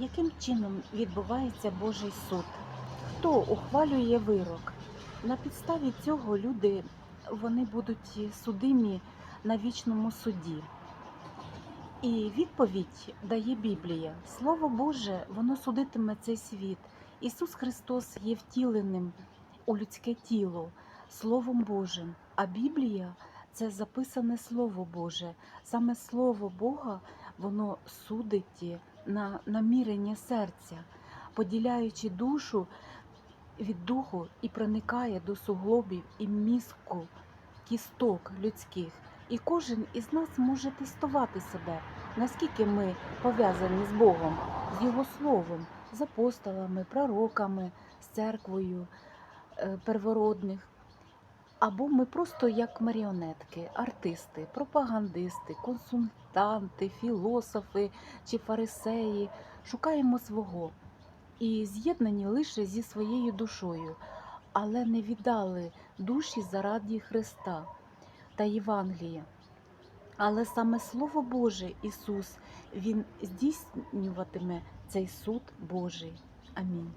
Яким чином відбувається Божий суд? Хто ухвалює вирок? На підставі цього люди вони будуть судимі на вічному суді. І відповідь дає Біблія. Слово Боже, воно судитиме цей світ. Ісус Христос є втіленим у людське тіло Словом Божим. А Біблія це записане Слово Боже. Саме Слово Бога воно судить на намірення серця, поділяючи душу від духу і проникає до суглобів і мізку, кісток людських. І кожен із нас може тестувати себе, наскільки ми пов'язані з Богом, з Його Словом, з апостолами, пророками, з церквою е, первородних. Або ми просто як маріонетки, артисти, пропагандисти, консультанти, філософи чи фарисеї шукаємо свого і з'єднані лише зі своєю душою, але не віддали душі заради Христа та Євангелія. Але саме Слово Боже Ісус, Він здійснюватиме цей суд Божий. Амінь.